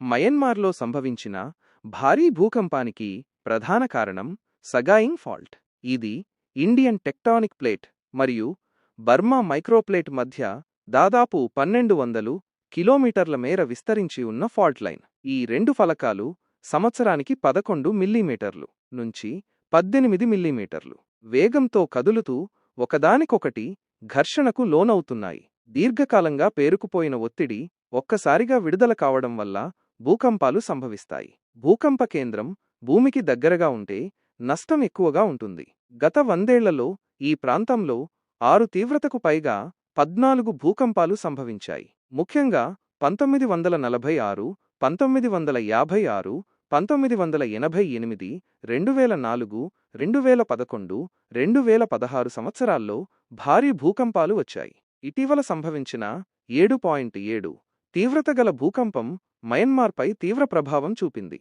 మయన్మార్లో సంభవించిన భారీ భూకంపానికి ప్రధాన కారణం సగాయింగ్ ఫాల్ట్. ఇది ఇండియన్ టెక్టానిక్ ప్లేట్ మరియు బర్మా మైక్రోప్లేట్ మధ్య దాదాపు పన్నెండు వందలు కిలోమీటర్ల మేర విస్తరించి ఉన్న ఫాల్ట్ లైన్. ఈ రెండు ఫలకాలు సంవత్సరానికి పదకొండు మిల్లీమీటర్లు నుంచి పద్దెనిమిది మిల్లీమీటర్లు. వేగంతో కదులుతూ ఒకదానికొకటి ఘర్షణకు లోనవుతున్నాయి. దీర్ఘకాలంగా పేరుకుపోయిన ఒత్తిడి ఒక్కసారిగా విడుదల కావడం వల్ల భూకంపాలు సంభవిస్తాయి. భూకంప కేంద్రం భూమికి దగ్గరగా ఉంటే నష్టం ఎక్కువగా ఉంటుంది. గత వందేళ్ళలో ఈ ప్రాంతంలో ఆరు తీవ్రతకు పైగా పద్నాలుగు భూకంపాలు సంభవించాయి. ముఖ్యంగా పంతొమ్మిది వందల నలభై ఆరు పంతొమ్మిది వందల యాభై ఆరు పంతొమ్మిది వందల ఎనభై ఎనిమిది రెండు వేల నాలుగు రెండు వేల పదకొండు రెండు వేల పదహారు సంవత్సరాల్లో భారీ భూకంపాలు వచ్చాయి. ఇటీవల సంభవించిన ఏడు పాయింట్ ఏడు తీవ్రత గల భూకంపం మయన్మార్పై తీవ్ర ప్రభావం చూపింది.